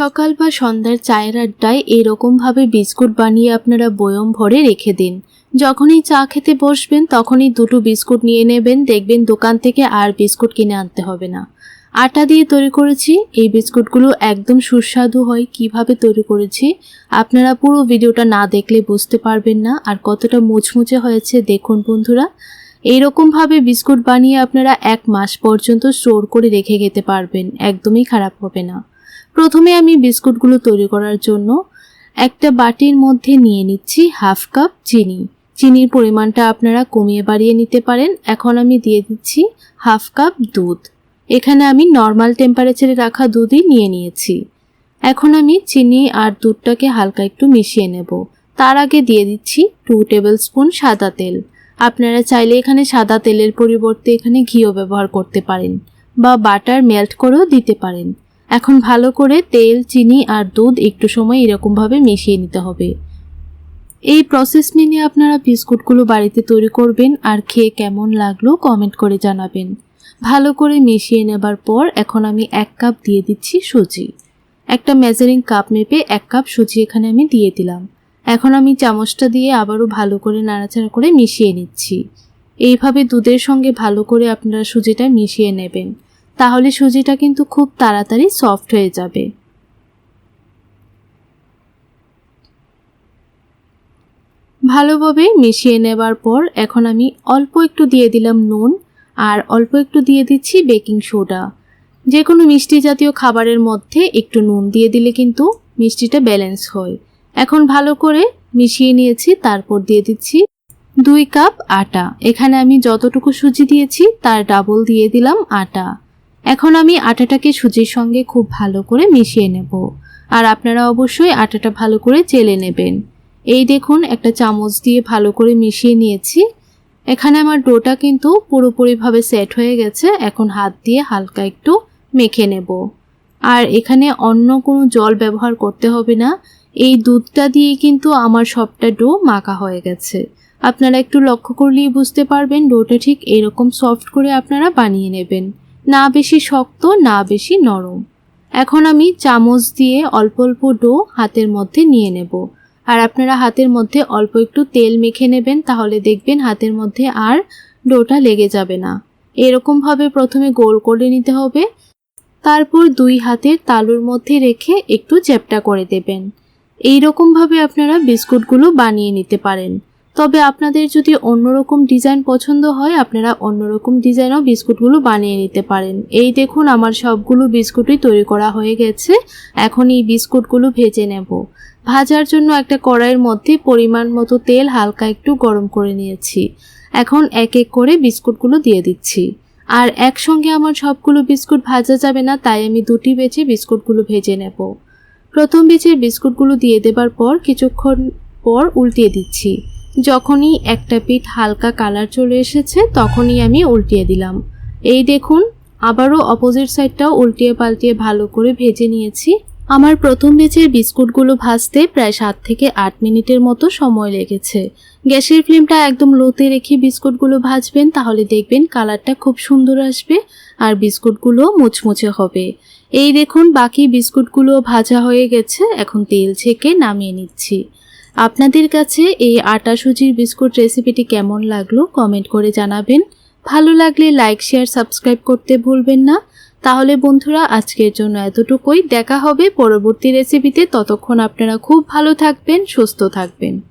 সকাল বা সন্ধ্যার চায়ের আড্ডায় এরকমভাবে বিস্কুট বানিয়ে আপনারা বয়ম ভরে রেখে দিন। যখনই চা খেতে বসবেন, তখনই দুটো বিস্কুট নিয়ে নেবেন। দেখবেন দোকান থেকে আর বিস্কুট কিনে আনতে হবে না। আটা দিয়ে তৈরি করেছি। এই বিস্কুটগুলো একদম সুস্বাদু হয়। কীভাবে তৈরি করেছি, আপনারা পুরো ভিডিওটা না দেখলে বুঝতে পারবেন না। আর কতটা মুচমুচে হয়েছে দেখুন বন্ধুরা। এইরকমভাবে বিস্কুট বানিয়ে আপনারা এক মাস পর্যন্ত স্টোর করে রেখে খেতে পারবেন। একদমই খারাপ হবে না। প্রথমে আমি বিস্কুটগুলো তৈরি করার জন্য একটা বাটির মধ্যে নিয়ে নিচ্ছি হাফ কাপ চিনি। চিনির পরিমাণটা আপনারা কমিয়ে বাড়িয়ে নিতে পারেন। এখন আমি দিয়ে দিচ্ছি হাফ কাপ দুধ। এখানে আমি নর্মাল টেম্পারেচারে রাখা দুধই নিয়ে নিয়েছি। এখন আমি চিনি আর দুধটাকে হালকা একটু মিশিয়ে নেব। তার আগে দিয়ে দিচ্ছি টু টেবিল স্পুন সাদা তেল। আপনারা চাইলে এখানে সাদা তেলের পরিবর্তে এখানে ঘিও ব্যবহার করতে পারেন বা বাটার মেল্ট করেও দিতে পারেন। এখন ভালো করে তেল, চিনি আর দুধ একটু সময় এরকমভাবে মিশিয়ে নিতে হবে। এই প্রসেস মেনে আপনারা বিস্কুটগুলো বাড়িতে তৈরি করবেন আর খেয়ে কেমন লাগল কমেন্ট করে জানাবেন। ভালো করে মিশিয়ে নেবার পর এখন আমি এক কাপ দিয়ে দিচ্ছি সুজি। একটা মেজারিং কাপ মেপে এক কাপ সুজি এখানে আমি দিয়ে দিলাম। এখন আমি চামচটা দিয়ে আবারও ভালো করে নাড়াচাড়া করে মিশিয়ে নিচ্ছি। এইভাবে দুধের সঙ্গে ভালো করে আপনারা সুজিটা মিশিয়ে নেবেন। তাহলে সুজিটা কিন্তু খুব তাড়াতাড়ি সফট হয়ে যাবে। ভালোভাবে মিশিয়ে নেবার পর এখন আমি অল্প একটু দিয়ে দিলাম নুন আর অল্প একটু দিয়ে দিচ্ছি বেকিং সোডা। যে কোনো মিষ্টি জাতীয় খাবারের মধ্যে একটু নুন দিয়ে দিলে কিন্তু মিষ্টিটা ব্যালেন্স হয়। এখন ভালো করে মিশিয়ে নিয়েছি, তারপর দিয়ে দিচ্ছি দুই কাপ আটা। এখানে আমি যতটুকু সুজি দিয়েছি, তার ডাবল দিয়ে দিলাম আটা। এখন আমি আটাটাকে সুজির সঙ্গে খুব ভালো করে মিশিয়ে নেব। আর আপনারা অবশ্যই আটাটা ভালো করে চেলে নেবেন। এই দেখুন, একটা চামচ দিয়ে ভালো করে মিশিয়ে নিয়েছি। এখানে আমার ডোটা কিন্তু পুরোপুরিভাবে সেট হয়ে গেছে। এখন হাত দিয়ে হালকা একটু মেখে নেব। আর এখানে অন্য কোনো জল ব্যবহার করতে হবে না। এই দুধটা দিয়ে কিন্তু আমার সবটা ডো মাখা হয়ে গেছে। আপনারা একটু লক্ষ্য করলেই বুঝতে পারবেন, ডোটা ঠিক এরকম সফট করে আপনারা বানিয়ে নেবেন। না বেশি শক্ত, না বেশি নরম। এখন আমি চামচ দিয়ে অল্প অল্প ডো হাতের মধ্যে নিয়ে নেব। আর আপনারা হাতের মধ্যে অল্প একটু তেল মেখে নেবেন, তাহলে দেখবেন হাতের মধ্যে আর ডোটা লেগে যাবে না। এরকমভাবে প্রথমে গোল করে নিতে হবে। তারপর দুই হাতের তালুর মধ্যে রেখে একটু চ্যাপটা করে দেবেন। এই রকমভাবে আপনারা বিস্কুটগুলো বানিয়ে নিতে পারেন। তবে আপনাদের যদি অন্যরকম ডিজাইন পছন্দ হয়, আপনারা অন্যরকম ডিজাইনও বিস্কুটগুলো বানিয়ে নিতে পারেন। এই দেখুন, আমার সবগুলো বিস্কুটই তৈরি করা হয়ে গেছে। এখন এই বিস্কুটগুলো ভেজে নেব। ভাজার জন্য একটা কড়াইয়ের মধ্যে পরিমাণ মতো তেল হালকা একটু গরম করে নিয়েছি। এখন এক এক করে বিস্কুটগুলো দিয়ে দিচ্ছি। আর একসঙ্গে আমার সবগুলো বিস্কুট ভাজা যাবে না, তাই আমি দুটি বেছে বিস্কুটগুলো ভেজে নেব। প্রথম বেচের বিস্কুটগুলো দিয়ে দেবার পর কিছুক্ষণ পর উল্টিয়ে দিচ্ছি। যখনই একটা পিঠ হালকা কালার চলে এসেছে, তখনই আমি উল্টিয়ে দিলাম। এই দেখুন, আবারও অপোজিট সাইডটাও উল্টিয়ে পাল্টিয়ে ভালো করে ভেজে নিয়েছি। আমার প্রথম বেচের বিস্কুটগুলো ভাজতে প্রায় সাত থেকে আট মিনিটের মতো সময় লেগেছে। গ্যাসের ফ্লেমটা একদম লোতে রেখে বিস্কুটগুলো ভাজবেন, তাহলে দেখবেন কালারটা খুব সুন্দর আসবে আর বিস্কুটগুলো মুচমুচে হবে। এই দেখুন, বাকি বিস্কুটগুলো ভাজা হয়ে গেছে, এখন তেল ছেঁকে নামিয়ে নিচ্ছি। আপনাদের কাছে এই আটা সুজির বিস্কুট রেসিপিটি কেমন লাগল কমেন্ট করে জানাবেন। ভালো লাগলে লাইক, শেয়ার, সাবস্ক্রাইব করতে ভুলবেন না। তাহলে বন্ধুরা, আজকের জন্য এতটুকুই। দেখা হবে পরবর্তী রেসিপিতে। ততক্ষণ আপনারা খুব ভালো থাকবেন, সুস্থ থাকবেন।